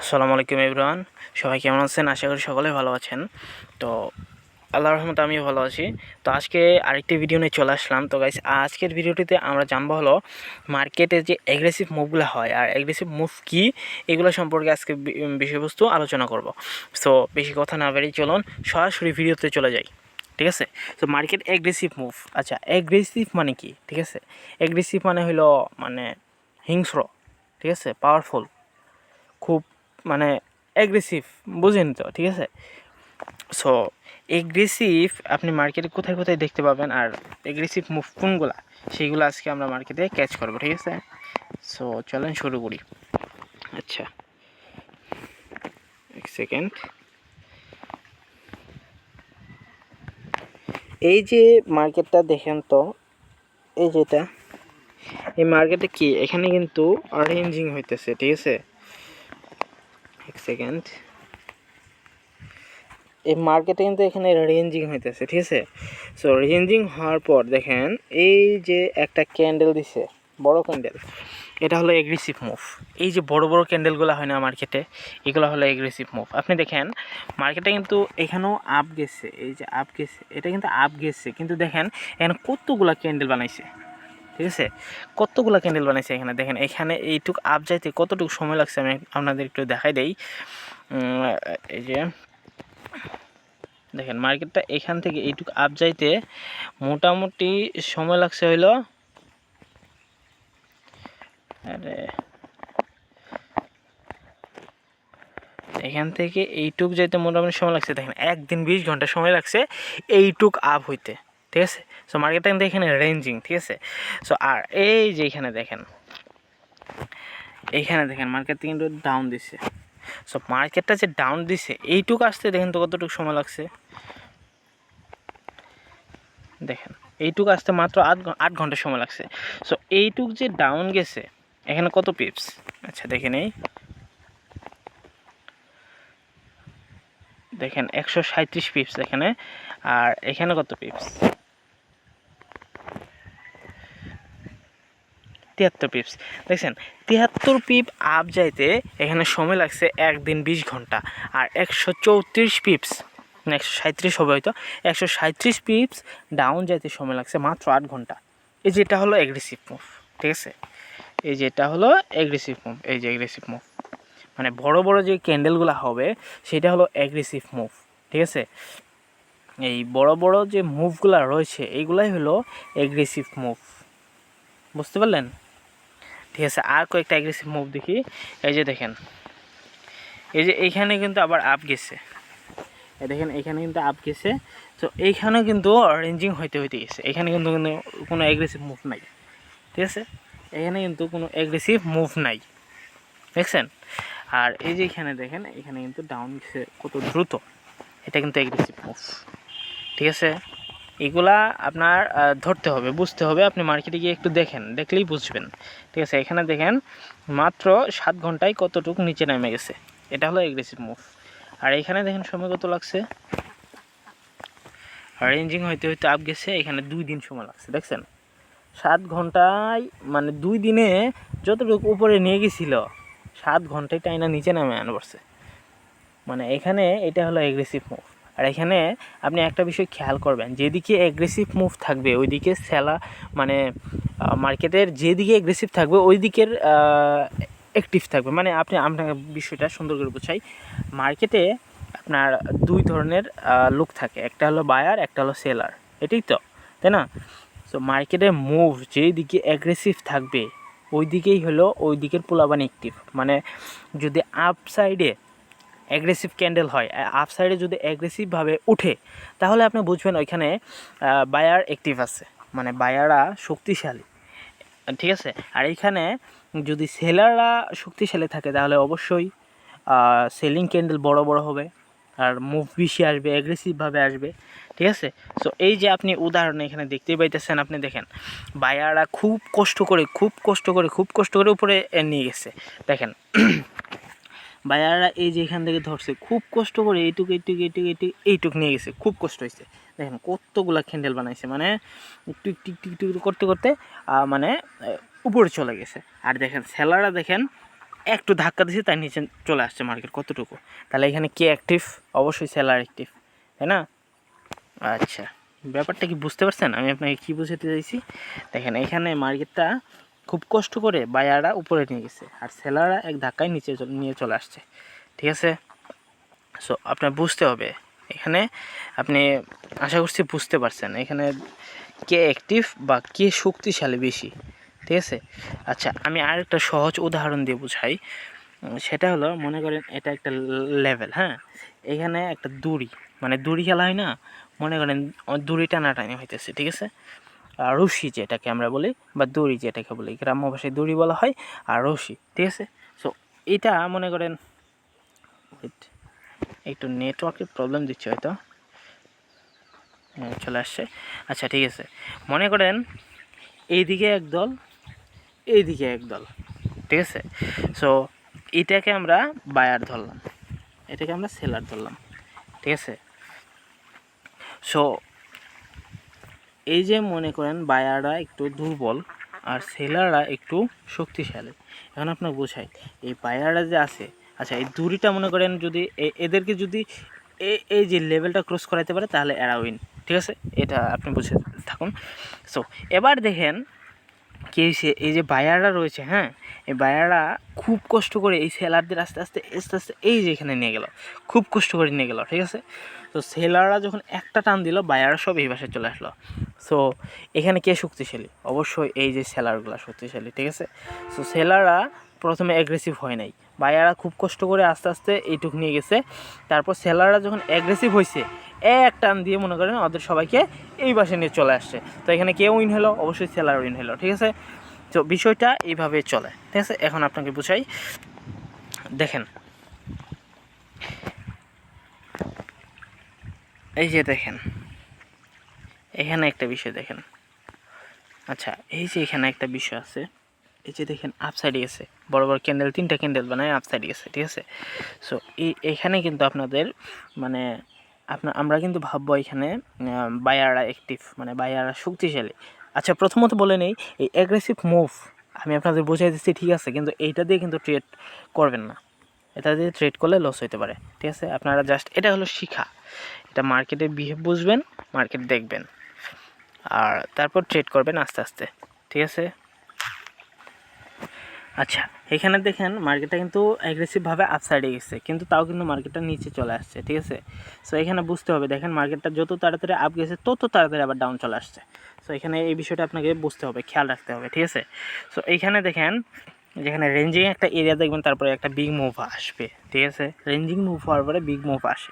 আসসালামু আলাইকুম ইব্রাহান সবাই কেমন আছেন? আশা করি সকলে ভালো আছেন। তো আল্লাহ রহমতে আমিও ভালো আছি। তো আজকে আরেকটি ভিডিও নিয়ে চলে আসলাম। তো গাইস আজকের ভিডিওটিতে আমরা জানব হলো মার্কেটে যে অ্যাগ্রেসিভ মুভগুলো হয় আর অ্যাগ্রেসিভ মুভ কী, এগুলো সম্পর্কে আজকে বিষয়বস্তু আলোচনা করব। সো বেশি কথা না বেরিয়ে চলুন, সরাসরি ভিডিওতে চলে যাই। ঠিক আছে? তো মার্কেট অ্যাগ্রেসিভ মুভ আচ্ছা অ্যাগ্রেসিভ মানে কি? ঠিক আছে? অ্যাগ্রেসিভ মানে হলো মানে হিংস্র, ঠিক আছে? পাওয়ারফুল খুব মানে অ্যাগ্রেসিভ বুঝেন তো, ঠিক আছে? সো এগ্রেসিভ আপনি মার্কেটে কোথায় কোথায় দেখতে পাবেন আর এগ্রেসিভ মুভ কোনগুলা সেইগুলো আজকে আমরা মার্কেটে ক্যাচ করব, ঠিক আছে? সো চলেন শুরু করি। আচ্ছা এক সেকেন্ড এই যে মার্কেটটা দেখেন তো, এই যেটা এই মার্কেটে কি? এখানে কিন্তু অরেঞ্জিং হইতেছে, ঠিক আছে? সেকেন্ড এই মার্কেটে কিন্তু এখানে রেঞ্জিং হইতেছে, ঠিক আছে? সো রেঞ্জিং হওয়ার পর দেখেন, এই যে একটা ক্যান্ডেল দিছে, বড় ক্যান্ডেল এটা হলো এগ্রেসিভ মুভ এই যে বড় বড় ক্যান্ডেলগুলো হয় না মার্কেটে এগুলো হলো এগ্রেসিভ মুভ আপনি দেখেন মার্কেটে কিন্তু এখানেও আপ গেছে, এই যে আপ গেছে, এটা কিন্তু আপ গেছে, কিন্তু দেখেন, এখানে কতগুলা ক্যান্ডেল বানাইছে? ঠিক আছে? কতগুলো ক্যান্ডেল বানাইছে এখানে? দেখেন, এখানে এইটুক আপ যাইতে কতটুকু সময় লাগছে আমি আপনাদের একটু দেখাই দেই। এই যে, দেখেন মার্কেটটা এখান থেকে এইটুকু আপ যাইতে মোটামুটি সময় লাগছে হইল, আরে, এখান থেকে এইটুক যাইতে মোটামুটি সময় লাগছে। দেখেন, একদিন বিশ ঘণ্টা সময় লাগছে এইটুক আপ হইতে। ঠিক আছে? সো মার্কেটটা কিন্তু এখানে রেঞ্জিং ঠিক আছে? সো আর এই যে এখানে দেখেন এইখানে দেখেন মার্কেট কিন্তু ডাউন দিছে। সো মার্কেটটা যে ডাউন দিছে, এইটুক আসতে দেখেন তো কতটুকু সময় লাগছে? দেখেন, এইটুক আসতে মাত্র আট আট ঘণ্টা সময় লাগছে। সো এইটুক যে ডাউন গেছে, এখানে কত পিপস আচ্ছা দেখে নেই দেখেন, একশো সাঁত্রিশ পিপস এখানে, আর এখানে কত পিপস তিয়াত্তর পিপস দেখছেন, তিয়াত্তর পিপ আপ যাইতে এখানে সময় লাগছে একদিন বিশ ঘণ্টা। আর একশো চৌত্রিশ পিপস না একশো সাঁত্রিশ হবে হয়তো, একশো সাঁত্রিশ পিপস ডাউন যাইতে সময় লাগছে মাত্র আট ঘণ্টা। এই যেটা হলো অ্যাগ্রেসিভ মুভ ঠিক আছে? এই যেটা হলো অ্যাগ্রেসিভ মুভ এই যে অ্যাগ্রেসিভ মুভ মানে বড় বড় যে ক্যান্ডেলগুলো হবে, সেটা হলো অ্যাগ্রেসিভ মুভ ঠিক আছে? এই বড় বড় যে মুভগুলো রয়েছে এইগুলাই হলো অ্যাগ্রেসিভ মুভ বুঝতে পারলেন? ঠিক আছে, আর কয়েকটা অ্যাগ্রেসিভ মুভ দেখি। এই যে দেখেন, এই যে এইখানে কিন্তু আবার আপ গেছে। দেখেন, এখানে কিন্তু আপ গেছে। তো এইখানেও কিন্তু রেঞ্জিং হইতে হইতে গেছে। এখানে কিন্তু কিন্তু কোনো অ্যাগ্রেসিভ মুভ নাই। ঠিক আছে? এখানে কিন্তু কোনো অ্যাগ্রেসিভ মুভ নাই। দেখছেন? আর এই যে এখানে দেখেন, এখানে কিন্তু ডাউন গেছে কত দ্রুত। এটা কিন্তু অ্যাগ্রেসিভ মুভ ঠিক আছে? এগুলা আপনার ধরতে হবে, বুঝতে হবে। আপনি মার্কেটে গিয়ে একটু দেখেন, দেখলেই বুঝবেন। ঠিক আছে, এখানে দেখেন, মাত্র সাত ঘন্টায় কতটুকু নিচে নেমে গেছে। এটা হলো এগ্রেসিভ মুভ আর এখানে দেখেন, সময় কত লাগছে? রেঞ্জিং হইতে হইতে আপ গেছে, এখানে দুই দিন সময় লাগছে, দেখছেন? সাত ঘন্টায় মানে দুই দিনে যতটুকু উপরে নিয়ে গেছিল, সাত ঘন্টায় টাইনা নিচে নামে আনা পড়ছে মানে এখানে এটা হলো এগ্রেসিভ মুভ আর এখানে আপনি একটা বিষয় খেয়াল করবেন, যেদিকে এগ্রেসিভ মুভ থাকবে, ওইদিকে সেলা মানে মার্কেটের যেদিকে এগ্রেসিভ থাকবে ওই দিকের অ্যাক্টিভ থাকবে। মানে আপনি আপনার বিষয়টা সুন্দর করে বোঝাই। মার্কেটে আপনার দুই ধরনের লুক থাকে, একটা হলো বায়ার একটা হলো সেলার এটাই তো, তাই না? সো মার্কেটের মুভ যেই দিকে অ্যাগ্রেসিভ থাকবে ওই দিকেই হলো ওই দিকের পোলাবান অ্যাক্টিভ মানে যদি আপ সাইডে অ্যাগ্রেসিভ ক্যান্ডেল হয় আপ সাইডে যদি অ্যাগ্রেসিভভাবে উঠে, তাহলে আপনি বুঝবেন ওইখানে বায়ার অ্যাক্টিভ আছে। মানে বায়াররা শক্তিশালী। ঠিক আছে? আর এইখানে যদি সেলাররা শক্তিশালী থাকে, তাহলে অবশ্যই সেলিং ক্যান্ডেল বড় বড় হবে। আর মুভ বেশি আসবে অ্যাগ্রেসিভভাবে আসবে। ঠিক আছে? সো এই যে আপনি উদাহরণ এখানে দেখতেই পাইতেছেন আপনি, দেখেন। বায়াররা খুব কষ্ট করে, খুব কষ্ট করে, খুব কষ্ট করে উপরে নিয়ে গেছে। দেখেন বায়াররা এই যে এখান থেকে ধরছে, খুব কষ্ট করে এইটুকু এইটুকু এইটুকু এইটুকু, এইটুক নিয়ে গেছে, খুব কষ্ট হয়েছে। দেখেন কতগুলা ক্যান্ডেল বানাইছে মানে টিক টিক টিক টিক করতে করতে মানে উপরে চলে গেছে। আর দেখেন সেলাররা দেখেন একটু ধাক্কা দিয়েছে তার নিচে চলে আসছে মার্কেট কতটুকু। তাহলে এখানে কে অ্যাক্টিভ অবশ্যই সেলার অ্যাক্টিভ তাই না? আচ্ছা ব্যাপারটা কি বুঝতে পারছেন? আমি আপনাকে কী বুঝাতে চাইছি? দেখেন এখানে মার্কেটটা খুব কষ্ট করে বায়াররা উপরে নিয়ে গেছে আর সেলাররা এক ধাক্কায় নিচে নিয়ে চলে আসছে, ঠিক আছে? সো আপনার বুঝতে হবে, এখানে আপনি আশা করছি বুঝতে পারছেন, এখানে কে অ্যাক্টিভ বা কে শক্তিশালী বেশি, ঠিক আছে? আচ্ছা আমি আরেকটা সহজ উদাহরণ দিয়ে বুঝাই সেটা হলো, মনে করেন এটা একটা লেভেল হ্যাঁ? এখানে একটা দড়ি মানে দড়ি খেলা হয় না, মনে করেন দড়ি টানাটানি হইতেছে, ঠিক আছে? আর রশি যেটাকে আমরা বলি বা দড়ি যেটাকে বলি গ্রাম্য ভাষায় দড়ি বলা হয় আর রশি ঠিক আছে? সো এটা মনে করেন একটু নেটওয়ার্কের প্রবলেম দিচ্ছে হয়তো। হ্যাঁ, চলে আসছে। আচ্ছা ঠিক আছে। মনে করেন এইদিকে একদল এইদিকে একদল ঠিক আছে? সো এটাকে আমরা বায়ার ধরলাম। এটাকে আমরা সেলার ধরলাম ঠিক আছে? সো এই যে মনে করেন বায়াররা একটু দুর্বল আর সেলাররা একটু শক্তিশালী। এখন আপনার বোঝাই, এই বায়াররা যে আছে আচ্ছা এই দূরিটা মনে করেন যদি এদেরকে যদি এই যে লেভেলটা ক্রস করাইতে পারে, তাহলে এরা ঠিক আছে? এটা আপনি বুঝে থাকুন। সো এবার দেখেন কি সে, এই যে বায়াররা রয়েছে হ্যাঁ? এই বায়াররা খুব কষ্ট করে এই সেলারদের আস্তে আস্তে আস্তে আস্তে এই যে এখানে নিয়ে গেল, খুব কষ্ট করে নিয়ে গেল, ঠিক আছে? তো সেলাররা যখন একটা টান দিল, বায়াররা সব এই বাসায় চলে আসলো। সো এখানে কে শক্তিশালী? অবশ্যই এই যে সেলারগুলো শক্তিশালী, ঠিক আছে? সো সেলাররা প্রথমে অ্যাগ্রেসিভ হয় নাই। বায়াররা খুব কষ্ট করে আস্তে আস্তে এইটুক নিয়ে গেছে। তারপর সেলাররা যখন অ্যাগ্রেসিভ হয়েছে এক টান দিয়ে মনে করেন ওদের সবাইকে এই বাসে নিয়ে চলে আসছে। তো এখানে কে উইন হলো? অবশ্যই সেলার উইন হলো, ঠিক আছে? তো বিষয়টা এইভাবে চলে, ঠিক আছে? এখন আপনাকে বুঝাই। দেখেন। এই যে দেখেন। এখানে একটা বিষয় দেখেন। আচ্ছা এই যে এখানে একটা বিষয় আছে। এই যে দেখেন আপসাইডে গেছে। বড় বড় ক্যান্ডেল তিনটা ক্যান্ডেল বানায় আপসাইডে গেছে, ঠিক আছে? সো এখানে কিন্তু আপনাদের মানে আপনার আমরা কিন্তু ভাববো এখানে বায়াররা অ্যাক্টিভ মানে বায়াররা শক্তিশালী। আচ্ছা প্রথমত বলে নেই, এই অ্যাগ্রেসিভ মুভ আমি আপনাদের বোঝাই দিচ্ছি, ঠিক আছে? কিন্তু এইটা দিয়ে কিন্তু ট্রেড করবেন না। এটা দিয়ে ট্রেড করলে লস হতে পারে, ঠিক আছে? আপনারা জাস্ট এটা হলো শিখা। এটা মার্কেটে বিহেভ বুঝবেন মার্কেট দেখবেন। আর তারপর ট্রেড করবেন আস্তে আস্তে, ঠিক আছে? আচ্ছা এখানে দেখেন মার্কেটটা কিন্তু অ্যাগ্রেসিভভাবে আপসাইডে গেছে, কিন্তু তাও কিন্তু মার্কেটটা নিচে চলে আসছে, ঠিক আছে? সো এখানে বুঝতে হবে, দেখেন মার্কেটটা যত তাড়াতাড়ি আপ গেছে, তত তাড়াতাড়ি আবার ডাউন চলে আসছে। সো এখানে এই বিষয়টা আপনাকে বুঝতে হবে, খেয়াল রাখতে হবে, ঠিক আছে? সো এইখানে দেখেন যেখানে রেঞ্জিং একটা এরিয়া দেখবেন, তারপরে একটা বিগ মুভ আসবে, ঠিক আছে? রেঞ্জিং মুভ হওয়ার পরে বিগ মুভ আসে।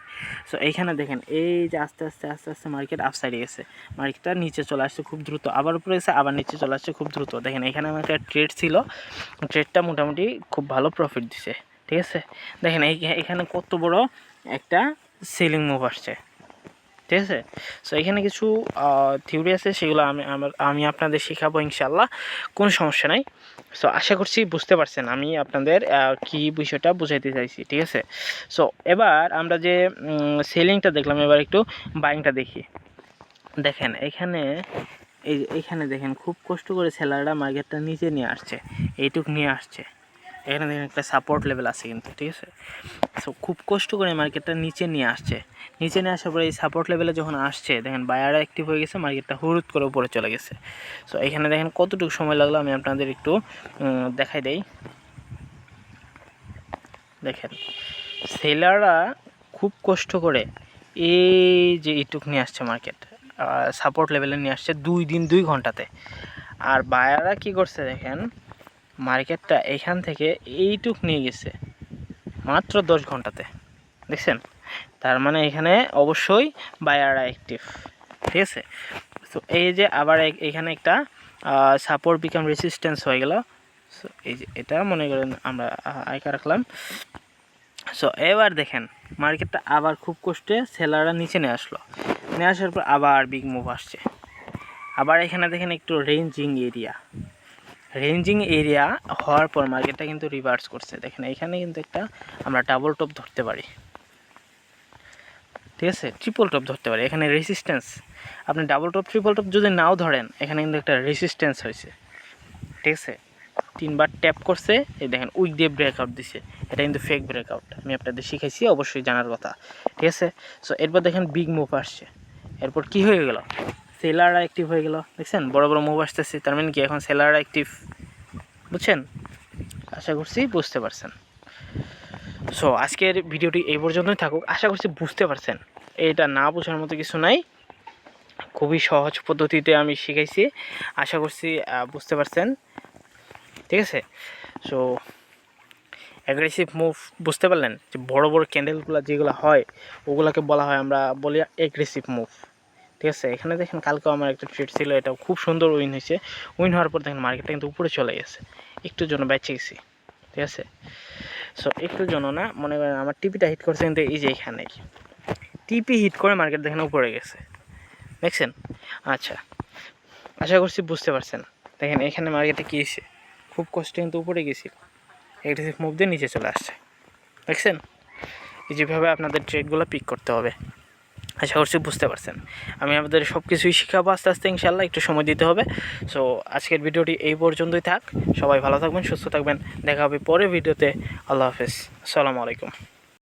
সো এইখানে দেখেন, এই যে আস্তে আস্তে আস্তে আস্তে মার্কেট আপসাইডে গেছে। মার্কেটটা নিচে চলে আসছে খুব দ্রুত, আবার উপরে গেছে, আবার নিচে চলে আসছে খুব দ্রুত। দেখেন, এখানে আমার একটা ট্রেড ছিল ট্রেডটা মোটামুটি খুব ভালো প্রফিট দিছে, ঠিক আছে? দেখেন, এই এখানে কত বড় একটা সেলিং মুভ আসছে, ঠিক আছে? সো এখানে কিছু থিওরি আছে, সেগুলো আমি, আমার, আমি আপনাদের শেখাবো ইনশাল্লাহ কোনো সমস্যা নাই। সো আশা করছি বুঝতে পারছেন আমি আপনাদের কি বিষয়টা বুঝাইতে চাইছি, ঠিক আছে? সো এবার আমরা যে সেলিংটা দেখলাম, এবার একটু বাইংটা দেখি। দেখেন, এখানে, এই এখানে দেখেন, খুব কষ্ট করে সেলাররা মার্কেটটা নিচে নিয়ে আসছে, এইটুক নিয়ে আসছে। এখানে দেখেন একটা সাপোর্ট লেভেল আছে কিন্তু, ঠিক আছে? সো খুব কষ্ট করে মার্কেটটা নিচে নিয়ে আসছে। নিচে নিয়ে আসার পরে এই সাপোর্ট লেভেলে যখন আসছে, দেখেন বায়াররা অ্যাক্টিভ হয়ে গেছে মার্কেটটা হুরুত করে উপরে চলে গেছে। সো এখানে দেখেন কতটুকু সময় লাগল, আমি আপনাদের একটু দেখাই দেই। দেখেন সেলাররা খুব কষ্ট করে এই যে এইটুক নিয়ে আসছে মার্কেট সাপোর্ট লেভেলে নিয়ে আসছে দুই দিন, দুই ঘন্টাতে। আর বায়াররা কি করছে দেখেন মার্কেটটা এখান থেকে এইটুক নিয়ে গেছে। মাত্র দশ ঘন্টাতে। দেখছেন? তার মানে এখানে অবশ্যই বায়াররা অ্যাক্টিভ ঠিক আছে? তো এই যে আবার এখানে একটা সাপোর্ট বিকাম রেসিস্ট্যান্স হয়ে গেল। সো এই যে এটা মনে করেন আমরা আইকা রাখলাম। সো এবার দেখেন, মার্কেটটা আবার খুব কষ্টে সেলাররা নিচে নিয়ে আসলো। নিয়ে আসার পর আবার বিগ মুভ আসছে। আবার এখানে দেখেন একটু রেঞ্জিং এরিয়া রেঞ্জিং এরিয়া হওয়ার পর মার্কেটটা কিন্তু রিভার্স করছে। দেখেন, এখানে কিন্তু একটা আমরা ডাবল টপ ধরতে পারি। ঠিক আছে? ট্রিপল টপ ধরতে পারি। এখানে রেসিস্ট্যান্স আপনি ডাবল টপ ট্রিপল টপ যদি নাও ধরেন, এখানে কিন্তু একটা রেসিস্ট্যান্স হয়েছে। ঠিক আছে? তিনবার ট্যাপ করছে। এই দেখেন, উইক দিয়ে ব্রেকআউট দিছে। এটা কিন্তু ফেক ব্রেকআউট আমি আপনাদের শিখাইছি, অবশ্যই জানার কথা। ঠিক আছে? সো এরপর দেখেন বিগ মুভ আসছে। এরপর কি হয়ে গেল? সেলাররা অ্যাক্টিভ হয়ে গেল, দেখছেন? বড় বড় মুভ আসতেছে, তার মানে কি এখন সেলার অ্যাক্টিভ বুঝছেন? আশা করছি বুঝতে পারছেন। সো আজকের ভিডিওটি এই পর্যন্তই থাকুক। আশা করছি বুঝতে পারছেন। এটা না বোঝার মতো কিছু নাই। খুবই সহজ পদ্ধতিতে আমি শিখাইছি। আশা করছি বুঝতে পারছেন। ঠিক আছে? সো অ্যাগ্রেসিভ মুভ বুঝতে পারলেন? যে বড় বড় ক্যান্ডেলগুলো যেগুলো হয়, ওগুলোকে বলা হয় আমরা বলি অ্যাগ্রেসিভ মুভ ঠিক আছে? এখানে দেখেন কালকেও আমার একটা ট্রেড ছিল, এটা খুব সুন্দর উইন হয়েছে। উইন হওয়ার পর দেখেন মার্কেটটা কিন্তু উপরে চলে গেছে। একটুর জন্য বেঁচে গেছি, ঠিক আছে? সো একটুর জন্য না, মনে করেন আমার টিপিটা হিট করছে কিন্তু এই যে এখানেই টিপি হিট করে মার্কেট দেখেন উপরে গেছে। দেখছেন? আচ্ছা আশা করছি বুঝতে পারছেন। দেখেন এখানে মার্কেটে কী হয়েছে? খুব কষ্টে কিন্তু উপরে গেছিল। এগ্রেসিভ মুভ দিয়ে নিচে চলে আসছে। দেখছেন? এই যেভাবে আপনাদের ট্রেডগুলো পিক করতে হবে। আশা করছি বুঝতে পারছেন। আমি আপনাদের সব কিছুই শেখাবো আস্তে আস্তে ইনশাল্লাহ একটু সময় দিতে হবে। সো আজকের ভিডিওটি এই পর্যন্তই থাক। সবাই ভালো থাকবেন, সুস্থ থাকবেন। দেখা হবে পরে ভিডিওতে। আল্লাহ হাফেজ। আসসালামু আলাইকুম।